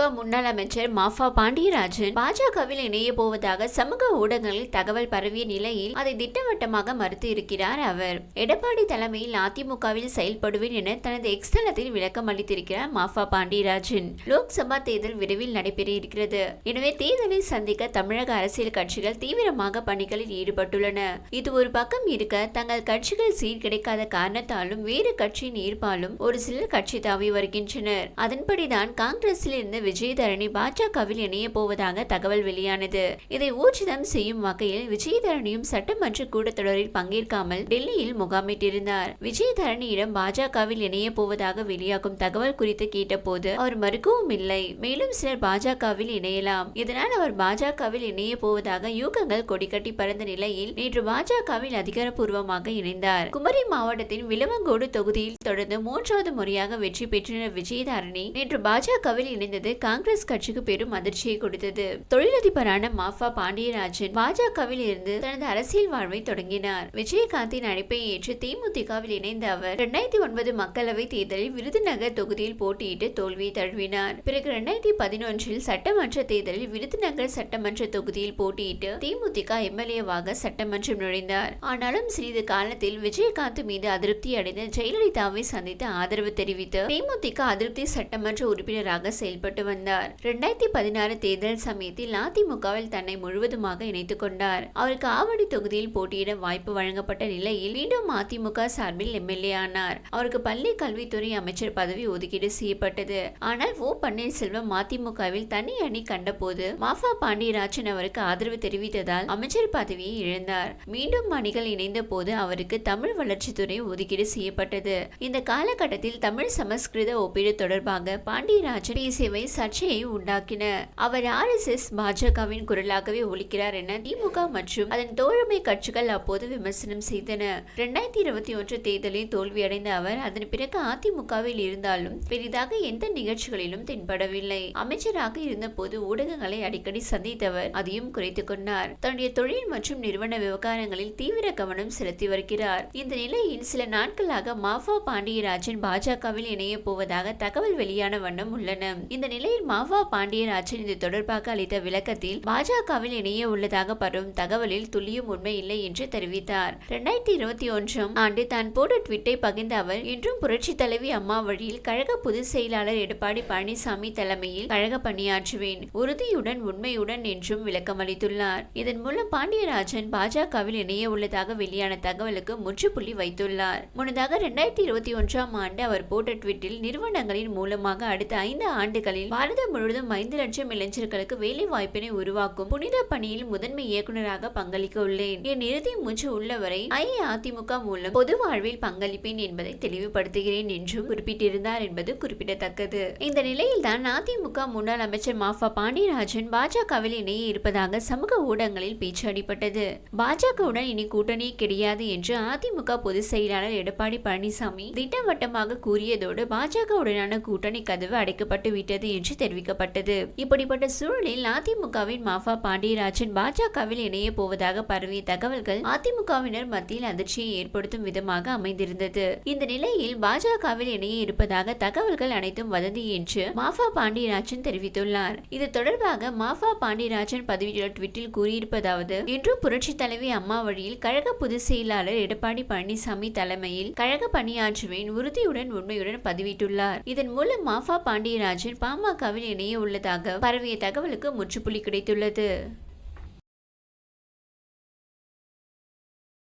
அதிமுக முன்னாள் அமைச்சர் மாஃபா பாண்டியராஜன் பாஜகவில் இணைய போவதாக சமூக ஊடகங்களில் தகவல் பரவிய நிலையில் அதை திட்டவட்டமாக மறுத்து இருக்கிறார் அவர். எடப்பாடி தலைமையில் அதிமுகவில் செயல்படுவேன் என தனது எக்ஸ் தளத்தில் விளக்கம் அளித்திருக்கிறார் மாஃபா பாண்டியராஜன். லோக்சபா தேர்தல் விரைவில் நடைபெற இருக்கிறது. எனவே தேர்தலை சந்திக்க தமிழக அரசியல் கட்சிகள் தீவிரமாக பணிகளில் ஈடுபட்டுள்ளன. இது ஒரு பக்கம் இருக்க தங்கள் கட்சிகள் சீர் கிடைக்காத காரணத்தாலும் வேறு கட்சியின் ஈர்ப்பாலும் ஒரு சிலர் கட்சி தாவி வருகின்றனர். அதன்படிதான் காங்கிரஸில் இருந்து விஜயதரணி பாஜகவில் இணைய போவதாக தகவல் வெளியானது. இதை ஊர்ஜிதம் செய்யும் வகையில் விஜயதரணியும் சட்டமன்ற கூட்டத்தொடரில் பங்கேற்காமல் டெல்லியில் முகாமிட்டிருந்தார். விஜயதரணியிடம் பாஜகவில் இணைய போவதாக வெளியாகும் தகவல் குறித்து கேட்டபோது அவர் மறுக்கவும் இல்லை. மேலும் சிலர் பாஜகவில் இணையலாம். இதனால் அவர் பாஜகவில் இணைய போவதாக யூகங்கள் கொடிக்கட்டி பறந்த நிலையில் நேற்று பாஜகவில் அதிகாரப்பூர்வமாக இணைந்தார். குமரி மாவட்டத்தின் விலவங்கோடு தொகுதியில் தொடர்ந்து மூன்றாவது முறையாக வெற்றி பெற்ற விஜயதாரணி நேற்று பாஜகவில் இணைந்தது காங்கிரஸ் கட்சிக்கு பெரும் அதிர்ச்சியை கொடுத்தது. தொழிலதிபரான மாஃபா பாண்டியராஜன் பாஜகவில் இருந்து தனது அரசியல் வாழ்வை தொடங்கினார். விஜயகாந்தின் அழைப்பை ஏற்று தேமுதிகவில் இணைந்த அவர் இரண்டாயிரத்தி ஒன்பது மக்களவை தேர்தலில் விருதுநகர் தொகுதியில் போட்டியிட்டு தோல்வியை தழுவினார். பிறகு இரண்டாயிரத்தி பதினொன்றில் சட்டமன்ற தேர்தலில் விருதுநகர் சட்டமன்ற தொகுதியில் போட்டியிட்டு தேமுதிக எம்எல்ஏவாக சட்டமன்றம் நுழைந்தார். ஆனாலும் சிறிது காலத்தில் விஜயகாந்த் மீது அதிருப்தி அடைந்த ஜெயலலிதாவை சந்தித்து ஆதரவு தெரிவித்து தேமுதிக அதிருப்தி சட்டமன்ற உறுப்பினராக செயல்பட்டு வந்தார். இரண்டாயிரத்தி பதினாறு தேர்தல் சமயத்தில் அதிமுகவில் தன்னை முழுவதுமாக இணைத்துக் கொண்டார். அவருக்கு ஆவடி தொகுதியில் போட்டியிட வாய்ப்பு வழங்கப்பட்ட நிலையில் மீண்டும் அதிமுக சார்பில் எம்எல்ஏ ஆனார். அவருக்கு பள்ளி கல்வித்துறை அமைச்சர் பதவி ஒதுக்கீடு செய்யப்பட்டது. ஆனால் ஓ பன்னீர்செல்வம் அதிமுகவில் தனி அணி கண்டபோது மாஃபா பாண்டியராஜன் அவருக்கு ஆதரவு தெரிவித்ததால் அமைச்சர் பதவியை இழந்தார். மீண்டும் அணிகள் இணைந்த போது அவருக்கு தமிழ் வளர்ச்சித்துறை ஒதுக்கீடு செய்யப்பட்டது. இந்த காலகட்டத்தில் தமிழ் சமஸ்கிருத ஒப்பீடு தொடர்பாக பாண்டியராஜன் பேசியவை சர்ச்சையை உண்டாக்கின. அவர் ஆர்எஸ்எஸ் பாஜகவின் குரலாகவே ஒழிக்கிறார் என திமுக மற்றும் அதன் தோழமை கட்சிகள் அப்போது விமர்சனம் செய்தன. இரண்டாயிரத்தி இருபத்தி ஒன்று தேர்தலில் தோல்வியடைந்த அவர் அதன் பிறகு அதிமுகவில் இருந்தாலும் பெரிதாக எந்த நிகழ்ச்சிகளிலும் தென்படவில்லை. அமைச்சராக இருந்தபோது ஊடகங்களை அடிக்கடி சந்தித்தவர் அதையும் குறைத்துக் கொண்டார். தன்னுடைய தொழில் மற்றும் நிறுவன விவகாரங்களில் தீவிர கவனம் செலுத்தி வருகிறார். இந்த நிலையில் சில நாட்களாக மாஃபா பாண்டியராஜன் பாஜகவில் இணைய போவதாக தகவல் வெளியான வண்ணம் உள்ளன. இந்த இந்நிலையில் மாவா பாண்டியராஜன் இது தொடர்பாக அளித்த விளக்கத்தில் பாஜகவில் இணைய உள்ளதாக பரவும் தகவலில் துளியும் உண்மை இல்லை என்று தெரிவித்தார். இரண்டாயிரத்தி இருபத்தி ஒன்றாம் ஆண்டு தான் போட்ட ட்விட்டை பகிர்ந்த அவர் இன்றும் புரட்சி தலைவி அம்மா வழியில் கழக பொதுச் செயலாளர் எடப்பாடி பழனிசாமி தலைமையில் கழக பணியாற்றுவேன். உறுதியுடன் உண்மையுடன் என்றும் விளக்கமளித்துள்ளார் இதன் மூலம் பாண்டியராஜன் பாஜகவில் இணைய உள்ளதாக வெளியான தகவலுக்கு முற்றுப்புள்ளி வைத்துள்ளார். முன்னதாக இரண்டாயிரத்தி இருபத்தி ஒன்றாம் ஆண்டு அவர் போட்ட ட்விட்டில் நிறுவனங்களின் மூலமாக அடுத்த ஐந்து ஆண்டுகளில் பாரதம் முழுவதும் ஐந்து லட்சம் இளைஞர்களுக்கு வேலை வாய்ப்பினை உருவாக்கும் புனித பணியில் முதன்மை இயக்குநராக பங்களிக்க உள்ளேன் என் இறுதி மூச்சு உள்ளவரை அஇஅதிமுக மூலம் பொது வாழ்வில் பங்களிப்பேன் என்பதை தெளிவுபடுத்துகிறேன் என்றும் குறிப்பிட்டிருந்தார் என்பது குறிப்பிடத்தக்கது. இந்த நிலையில்தான் அதிமுக முன்னாள் அமைச்சர் மாஃபா பாண்டியராஜன் பாஜகவில் இணைய இருப்பதாக சமூக ஊடகங்களில் பேச்சு அடிப்பட்டது பாஜகவுடன் இனி கூட்டணி கிடையாது என்று அதிமுக பொதுச் செயலாளர் எடப்பாடி பழனிசாமி திட்டவட்டமாக கூறியதோடு பாஜகவுடனான கூட்டணி கதவு அடைக்கப்பட்டு விட்டது என்று தெரிவிக்கப்பட்டது. இப்படிப்பட்ட சூழலில் அதிமுகவின் மாஃபா பாண்டியராஜன் பாஜகவில் இணைய போவதாக பரவிய தகவல்கள் அதிமுகவினர் மத்தியில் அதிர்ச்சியை ஏற்படுத்தும் விதமாக அமைந்திருந்தது. இந்த நிலையில் பாஜகவில் இணைய இருப்பதாக தகவல்கள் அனைத்தும் வதந்தி என்று மாஃபா பாண்டியராஜன் தெரிவித்துள்ளார். இது தொடர்பாக மாஃபா பாண்டியராஜன் பதிவிட்டுள்ள ட்விட்டில் கூறியிருப்பதாவது இன்றும் புரட்சி தலைவி அம்மா வழியில் கழக பொதுச் செயலாளர் எடப்பாடி பழனிசாமி தலைமையில் கழக பணியாற்றுவேன் உறுதியுடன் உண்மையுடன் பதிவிட்டுள்ளார். இதன் மூலம் மாஃபா பாண்டியராஜன் பாமக பாமகவில் இணைய உள்ளதாக பரவிய தகவலுக்கு முற்றுப்புள்ளி கிடைத்துள்ளது